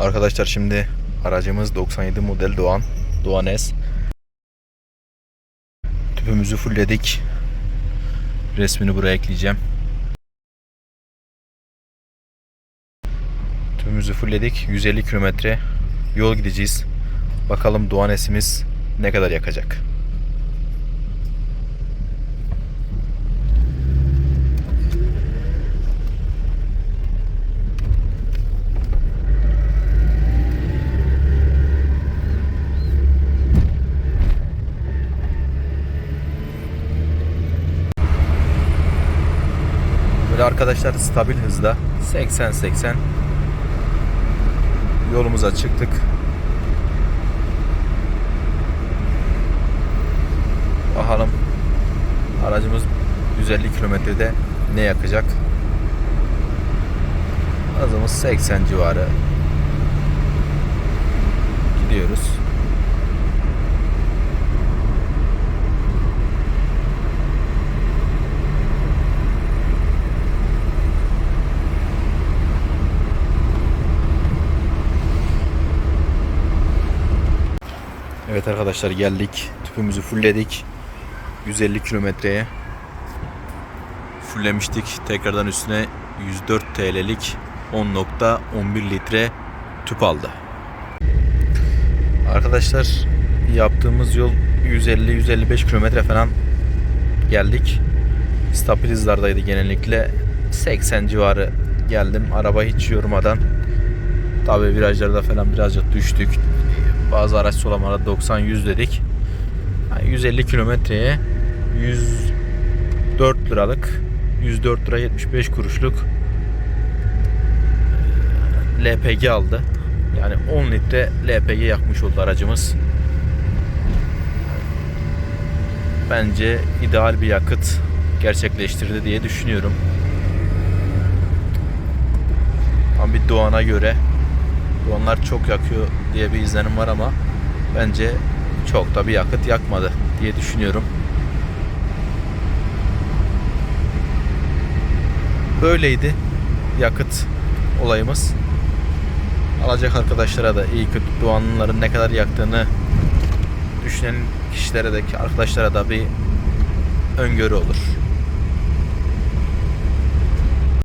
Arkadaşlar şimdi aracımız 97 model Doğan. Doğan S. Tüpümüzü fullledik. Resmini buraya ekleyeceğim. Tüpümüzü fullledik. 150 kilometre yol gideceğiz. Bakalım Doğan S'imiz ne kadar yakacak. Böyle arkadaşlar stabil hızda 80-80 yolumuza çıktık. Bakalım aracımız 150 kilometrede ne yakacak? Hızımız 80 civarı. Evet arkadaşlar geldik. Tüpümüzü fullledik. 150 kilometreye fullemiştik. Tekrardan üstüne 104 TL'lik 10.11 litre tüp aldı. Arkadaşlar yaptığımız yol 150-155 kilometre falan geldik. Stabil hızlardaydı genellikle. 80 civarı geldim. Araba hiç yormadan. Tabi virajlarda falan birazcık düştük. Bazı araç solamalarda 90-100 dedik. Yani 150 kilometreye 104 liralık 104 lira 75 kuruşluk e, LPG aldı. Yani 10 litre LPG yakmış oldu aracımız. Bence ideal bir yakıt gerçekleştirdi diye düşünüyorum. Ama bir Doğan'a göre Doğanlar çok yakıyor diye bir izlenim var ama bence çok da bir yakıt yakmadı diye düşünüyorum. Böyleydi yakıt olayımız. Alacak arkadaşlara da iyi kötü Doğanlıların ne kadar yaktığını düşünen kişilere de arkadaşlara da bir öngörü olur.